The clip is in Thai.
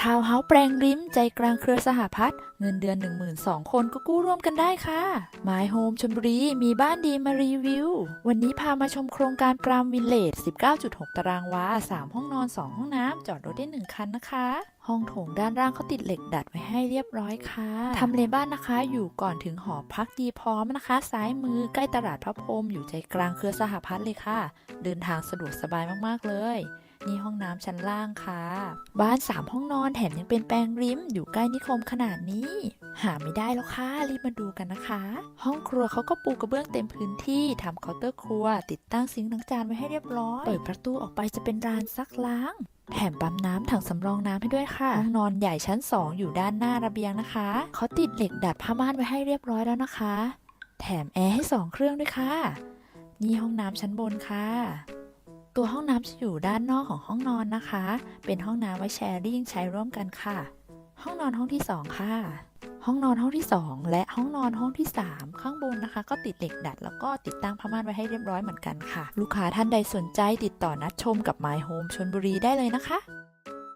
ทาวน์เฮาส์แปลงริมใจกลางเครือสหพัฒน์เงินเดือน 12,000 คนก็กู้ร่วมกันได้ค่ะ My Home ชลบุรีมีบ้านดีมารีวิว วันนี้พามาชมโครงการปรามวินเลจ 19.6 ตารางวา 3 ห้องนอน 2 ห้องน้ำ จอดรถได้ 1 คันนะคะ ห้องโถงด้านล่างเขาติดเหล็กดัดไว้ให้เรียบร้อยค่ะทำเลบ้านนะคะ อยู่ก่อนถึงหอพักดีพร้อมนะคะ ซ้ายมือใกล้ตลาดพระพรหมอยู่ใจกลางเครือสหพัฒน์เลยค่ะ เดินทางสะดวกสบายมากๆเลย นี่ห้องน้ำชั้นล่างค่ะ บ้าน 3 ห้องนอนแถมยังเป็นแปลงริม อยู่ใกล้นิคมขนาดนี้ หาไม่ได้แล้วค่ะ รีบมาดูกันนะคะ ห้องครัวเขาก็ปูกระเบื้องเต็มพื้นที่ทำเคาน์เตอร์ครัว ติดตั้งซิงค์ล้างจานไว้ให้เรียบร้อยเปิดประตูออกไปจะเป็นลานซักล้างแถมปั๊มน้ำถังสำรองน้ำให้ด้วยค่ะห้องนอนใหญ่ชั้น 2 อยู่ด้านหน้าระเบียงนะคะ เขาติดเหล็กดัดผ้าม่านไว้ให้เรียบร้อยแล้วนะคะ แถมแอร์ให้ 2 เครื่องด้วยค่ะ นี่ห้องน้ำชั้นบนค่ะ ตัวห้องน้ำจะอยู่ด้านนอกของห้องนอนนะคะ เป็นห้องน้ำไว้แชร์ริ่งใช้ร่วมกันค่ะ ห้องนอนห้องที่ 2 ค่ะ ห้องนอนห้องที่ 2 และห้องนอนห้องที่ 3 ข้างบนนะคะ ก็ติดเหล็กดัด แล้วก็ติดตั้งผ้าม่านไว้ให้เรียบร้อยเหมือนกันค่ะ ลูกค้าท่านใดสนใจติดต่อนัดชมกับ My Home ชนบุรีได้เลยนะคะ